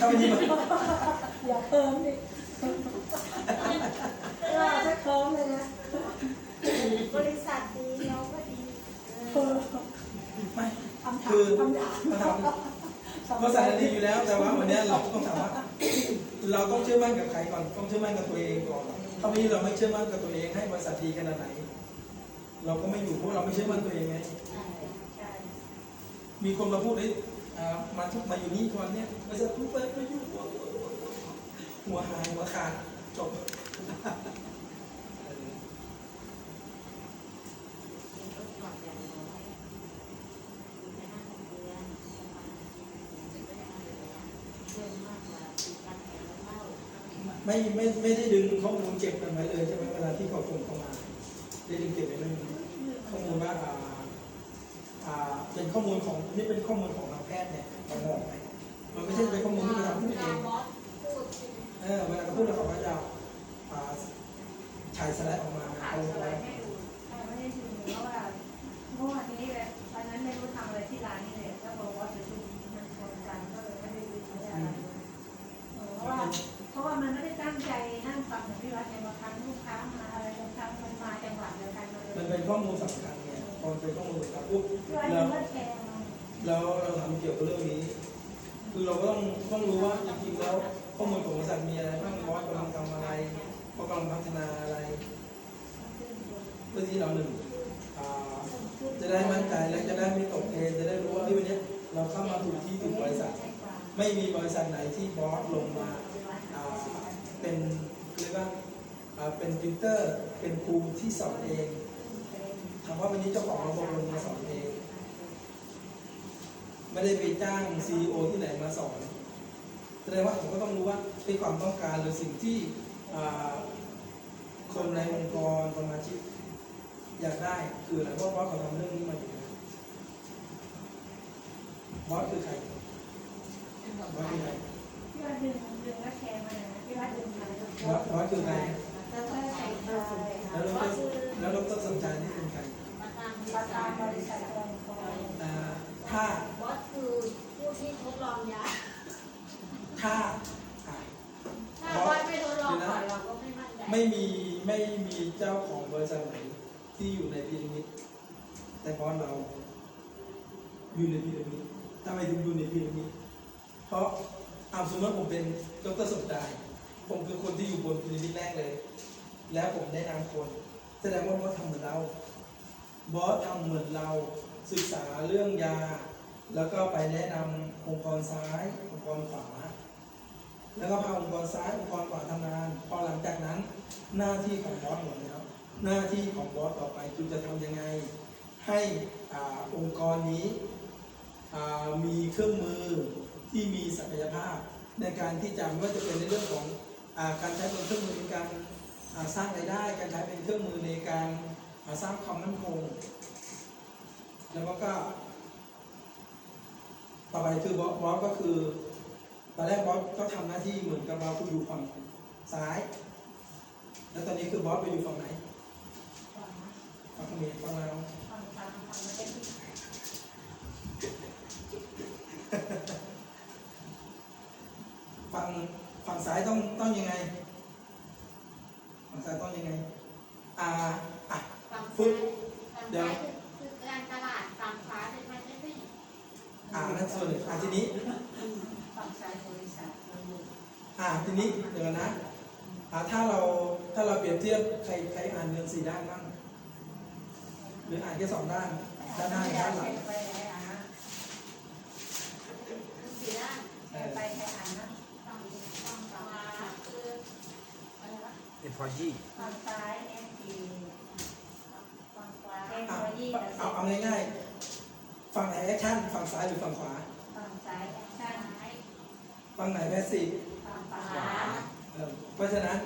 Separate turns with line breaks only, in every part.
ถ้าไม่มีมัน
อย่าเพิ่มดิว่าถ้าเพิ่มเลยนะ
บริษัทดีเราก็ดี
เพิ่ม
ไม่
คำถาม
คือ
คำถาม
คำถามภาษาดีอยู่แล้ว แต่ว่าวันนี้เราต้องถามว่าเราต้องเชื่อมั่นกับใครก่อนต้องเชื่อมั่นกับตัวเองก่อนถ้าวันนี้เราไม่เชื่อมั่นกับตัวเองให้บริษัทดีขนาดไหน เราก็ไม่อยู่เพราะเราไม่เชื่อมั่นตัวเองไงมีคนมาพูดเลยอ่า มาทุกมาอยู่นี่ตอนเนี้ยบริษัททุกเปิดไม่อยู่หัวหัวหายหัวขาดจบไม่ไม่ไม่ได้ดึงข้อมูลเก็บกันไว้เลยใช่ไหมเวลาที่เขาส่งเข้ามา ได้ดึงเก็บไว้ไหมข้อมูลว่าอ่าอ่าเป็น ข้อมูลของนี่เป็นข้อมูลของทางแพทย์เนี่ยของหมอไหมมันไม่ใช่เป็นข้อมูลที่เราทำขึ้นเองเออเวลาเขาพูดแล้วเขาก็จะอ่าฉายสไลด์ออกมา
ถ่าย
เอา
ไว้ด์ให้ดู
ไม่ได้ดูเพราะว่าเมื่อวานนี้แบบตอนนั้นไม่รู้ทำอะไรที่ร้านนี่เลยแล้วบอกว่าจะดูมันชนกันก็เลยไม่ได้ดูไม่ได้อะไรเลยเพราะว่าเพราะว่ามันไม่ได้ตั้งใจนั่งฟังของพี่วัดในบางครั้งลูกค้ามาอะไรบางครั้มันมาจังหวะเดียวกันมาเลย
มันเป็นข้อมูลสำคัญไงพอมันเป็นข้อมูลสำคัญปุ๊บ
พี่วัด
เรา
ยังว่าแชร์มา
เราทำเกี่ยวกับเรื่องนี้ คือเราก็ต้องต้องรู้ว่าจริงๆแล้วข้อมูลของบริษัทมีอะไรบ้างบอสกำลังทำอะไรบอสกำลังพัฒนาอะไร เพื่อที่เราหนึ่งจะได้มั่นใจและจะได้ไม่ตกเทรนจะได้รู้ว่าเฮ้ยวันนี้เราเข้ามาถูกที่ถูกบริษัท ไม่มีบริษัทไหนที่บอสลงมาเป็นเรียกว่าอ่าเป็นติวเตอร์เป็นครูที่สอนเองถามว่าวันนี้เจ้าของระบบลงมาสอนเอง ไม่ได้ไปจ้างซีอที่ไหนมาสอนแสดงว่าผมก็ต้องรู้ว่าเป็นความต้องการหรือสิ่งที่อ่าคนในองค์กรสมาชิกอยากได้คืออะไรเพราะว่าเขาทำเรื่องนี้มาอยู่แล้วบอสคือใครบอสคือใคร
พี่วัดดึงดึงแล้วแชร์มาเลยนะพี่วัดดึงมาเลย
บอสบอสคือใคร
แล้วก็ใส่ใจ
แล้วดรแล้วดรสมชายนี่เป็นใคร
ประธาน
ประธานบริษัทกองคอย
อ่าถ้า
บอสคือผู้ที่ท ดลองยา
ถ้าอะ
ถ้าบอสไม่ทดลองก่อนเราก็ไม่มั่นใจ
ไม่มีไม่มีเจ้าของบริษัทไหนที่อยู่ในพีระมิดแต่บอสเราอยู่ในพีระมิดทำไมถึงอยู่ในพีระมิดเพราะเอาสมมติผมเป็นดรสมชายผมคือคนที่อยู่บนพีระมิดแรกเลย แล้วผมแนะนำคน แสดงว่าบอสทำเหมือนเราบอสทำเหมือนเราศึกษาเรื่องยา แล้วก็ไปแนะนำองค์กรซ้าย องค์กรขวา แล้วก็พาองค์กรซ้าย องค์กรขวาทำงาน พอหลังจากนั้น หน้าที่ของบอสหมดแล้ว หน้าที่ของบอสต่อไปคือจะทำยังไง ให้อองค์กรนี้มีเครื่องมือที่มีศักยภาพ ในการที่จะไม่ว่าจะเป็นในเรื่องของอการใช้เป็นเครื่องมือในการาสร้างรายได้ การใช้เป็นเครื่องมือในการาสร้างความมั่นคง แล้วก็ ต่อไปคือบอสบอสก็คือ ตอนแรกบอสก็ทำหน้าที่เหมือนกับเราคืออยู่ฝั่งซ้าย แล้วตอนนี้คือบอสไปอยู่ฝั่งไหนฝั่งเขมรฝั่งลาว
ฟังฟังฟังมาเป็นที่
ฝั่งฝั่งซ้ายต้องต้องยังไง ฝั่งซ้ายต้องยังไง อ่าอะ
ฝั่งซ้ายฝั่
อ่านั่นส่วนหนึ่งอะทีนี้
ฝั่งซ้ายบริษัทเราอยู่
อ่าทีนี้เดี๋ยวนะอ่าถ้าเราถ้าเราเปรียบเทียบใครใครอ่านเงินสี่ด้านบ้างหรืออ่านแค่สองด้านด้านหน้ากับด้านหลัง
ไปไหนอะนะ
สี่ด้าน
เออ
ไปใครอ่านนะ
ฝั่งฝั่งขวาคืออะไรวะ
employee
ฝั่งซ้ายเอ็มพี
ฝั่งขวา
เอ็ม
อะ
โยี่
เอาเอาง่ายๆ ฝั่งไหนแอคชั่นฝั่งซ้ายหรือฝั่งขวา
ฝั่งซ้ายแอคชั่น
ซ้าย
ฝั่งไหนแพสซีฟ
ฝั่งขวา
เออเพราะฉะนั้น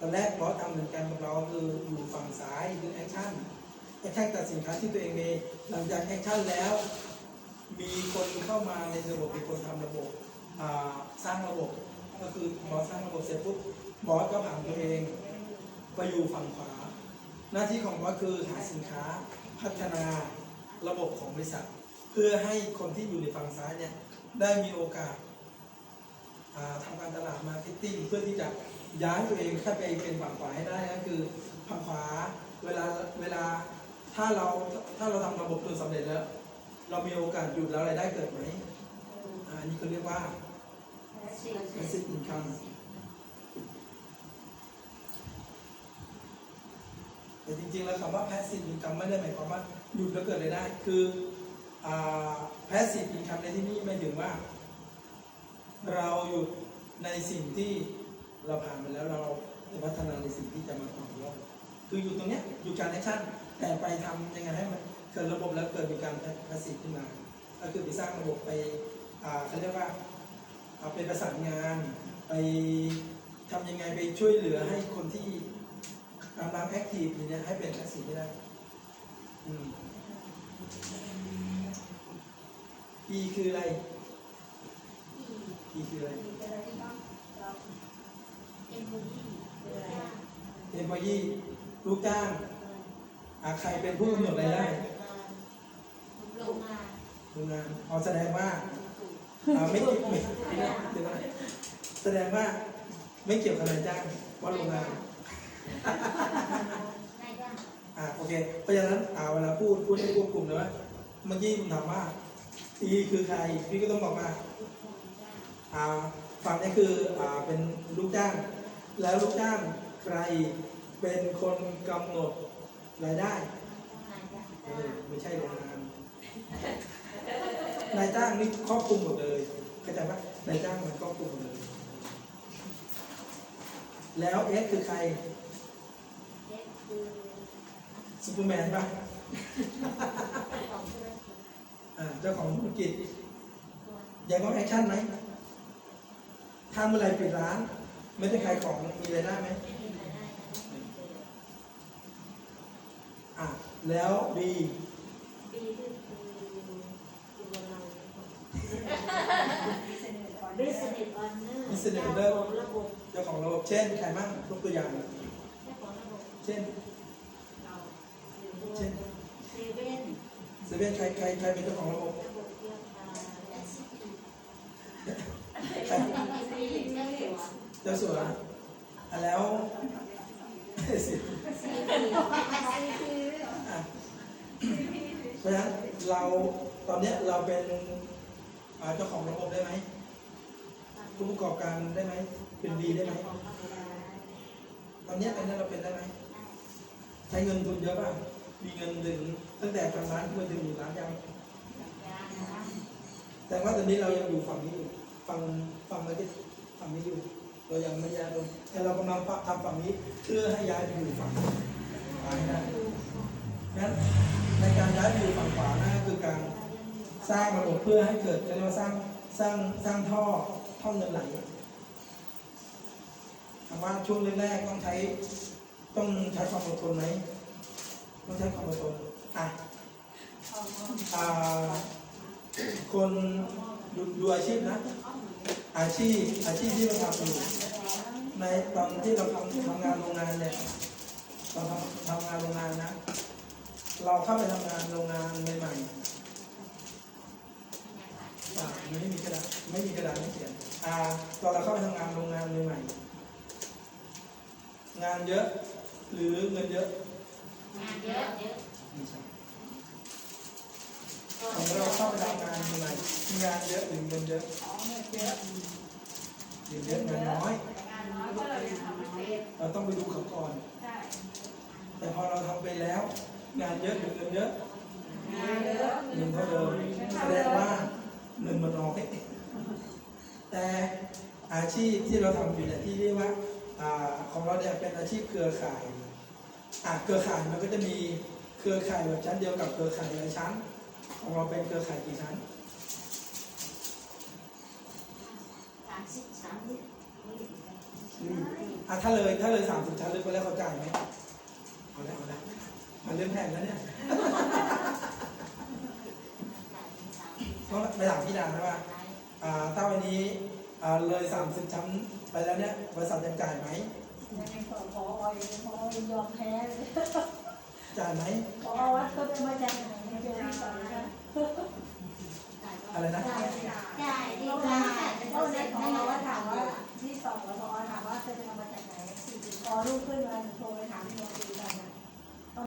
ตอนแรกบอสทำเหมือนกันกับเราคืออยู่ฝั่งซ้ายคือแอคชั่นแอคชั่นกับสินค้าที่ตัวเองมีหลังจากแอคชั่นแล้ว มีคนเข้ามาในระบบมีคนทำระบบอ่าสร้างระบบก็คือบอสสร้างระบบเสร็จปุ๊บบอสก็ผ่านตัวเองไปอยู่ฝั่งขวา หน้าที่ของบอสคือหาสินค้าพัฒนาระบบของบริษัทเพื่อให้คนที่อยู่ในฝั่งซ้ายเนี่ยได้มีโอกาสาทำการตลาดมาร์เก็ตติ้งเพื่อที่จะย้ายตัวเองเข้าไปเป็นฝั่งขวาให้ได้ก็คือฝั่งขวาเวลาเวลาถ้าเราถ้าเราทำระบบจนสำเร็จแล้ว เรามีโอกาสหยุดแล้วรายได้เกิดไหมอันนี้เขาเรียกว่า passive income แต่จริงๆแล้วคำว่า passive income ไม่ได้หมายความว่าหยุดแล้วเกิดรายได้คือ passive income ในที่นี้หมายถึงว่า เราหยุดในสิ่งที่เราผ่านไปแล้วเราจะพัฒนาในสิ่งที่จะมาต่อยอดคืออยู่ตรงเนี้ยหยุดการแอคชั่นแต่ไปทำยังไงให้มันเกิดระบบแล้วเกิดมีการ passive ขึ้นมา ก็คือไปสร้างระบบไปเขาเรียกว่าเอาไปประสานงานไปทำยังไงไปช่วยเหลือให้คนที่กำลังแอคทีฟอยู่เนี่ยให้เป็นแอคทีฟได้อืม E คืออะไร E คืออะไร employee ลูกจ้างอ่าใครเป็นผู้กำหนดรายได้
โรงงาน
โรงงานเอาแสดงว่าอ่าไม่เกี่ยวไม่ไม่ได้เดี๋ยวนะแสดงว่าไม่เกี่ยวกับนายจ้างว่าโรงงาน
นายจ้าง
อ่าโอเคเพราะฉะนั้นอ่าเวลาพูดพูดให้ควบคุมเลยว่าเมื่อกี้ผมถามว่า E คือใครพี่ก็ต้องบอกว่า
ลูกของจ้าง
อ่าฝั่งนี้คืออ่าเป็นลูกจ้าง แล้วลูกจ้างใครเป็นคนกำหนดรายได้
นายจ้าง
เออไม่ใช่โรงงานนายจ้างนี่ครอบคลุมหมดเลยเข้าใจปะนายจ้างมันครอบคลุมหมดเลย แล้วเอสคือใคร
เด็กคือ
ซูเปอร์แมนปะ
ของธุรกิจ
อ่า เจ้าของธุรกิจ
ส่วน
ยังต้องแอคชั่นไหมถ้าเมื่อไรปิดร้าน ไม่ได้ขายของมีรายได้ไหม
รายได้นะ
อะแล้วบี
ปีคือคือคือเราบิสเนสออนเนอร์
มีเสนอ
เจ้า
เริ่
ของระบบ
เจ้าของระบบเช่นใครบ้างยกตัวอย่าง
เช่
น
เช่น เซเว่น
ใครใครใครเป็นเจ้าของระบบ
ระบบเกี่ยวกับแอสซิที
ใคร
เจ้าสัว
แล้วสิ
ซี
เพราะฉะนั้นเราตอนนี้เราเป็นเจ้าของระบบได้ไหมผู้ประกอบการได้ไหม เป็นดีได้ไหม ตอนนี้ตอนนี้เราเป็นได้ไหม ใช้เงินทุนเยอะป่ะ มีเงินถึงตั้งแต่พันล้านขึ้นมาถึงหมื่นล้านยังแต่ว่าตอนนี้เรายังอยู่ฝั่งนี้อยู่ฝั่งฝั่งมาที่ฝั่งนี้อยู่ เรายังไม่ย้ายลงแต่เรากำลังทำฝั่งนี้เพื่อให้ย้ายไปอยู่ฝั่งขวาได้งั้นในการย้ายไปอยู่ฝั่งขวานั่นก็คือการสร้างระบบเพื่อให้เกิดเรียกว่าสร้างสร้างสร้างท่อท่อเงินไหลถามว่าช่วงแรกๆต้องใช้ต้องใช้ความอดทนไหม ต้องใช้ความอดทนอะอ่าคนดูดูอาชีพนะ อาชีพอาชีพที่เราทำอยู่ในตอนที่เราทำทำงานโรงงานเนี่ยเราทำทำงานโรงงานนะ เราเข้าไปทำงานโรงงานใหม่ๆอ่ามันไม่มีกระดาษไม่มีกระดาษไม่เขียนอ่าตอนเราเข้าไปทำงานโรงงานใหม่ๆงานเยอะ หรือเงินเยอะ
เยอะเยอะ
ไม่ใช่ตอนเราเข้าไปทำงานใหม่ๆมีงานเยอะหรือเงินเยอะเงินเยอะเงินน้อย
งานน้อย เรา
ต้องไปดูเขาก่อนแต่พอเราทำไปแล้ว งานเยอะหรือเงินเยอะ
เงิ
นเท่าเดิมแสดงว่าเงินมันน้อยแต่อาชีพที่เราทำอยู่เนี่ยที่เรียกว่าของเราเนี่ยเป็นอาชีพเครือข่าย เครือข่ายมันก็จะมีเครือข่ายแบบชั้นเดียวกับเครือข่ายหลายชั้น ของเราเป็นเครือข่ายกี่ชั้น
สามสิบสามสิบ
อืมอะถ้าเลยถ้าเลยสามสิบชั้นลึกไปแล้วเขาจ่ายไหมเอาละเอาละมันเริ่มแพงแล้วเนี่ยก็ไปถามพี่ดานะว่าอ่าถ้าวันนี้อ่าเลยสามสิบชั้นไปแล้วเนี่ยบริษัทยังจ่ายไหม
ยังขอ เลยหมอยอมแพ้
จ่ายไหม
หมอวัดก็ไม่มาจายไหนมาเจอพี่ต่อยนะ
อะไรนะ
จ่ายจ่าย
ดีมากเพราะวันน้หมวัดถามว่าที่ต่อยหมอถามว่าจะเธอจะมาจากไหนพอรูปขึ้นมาโทรไปถามหมอ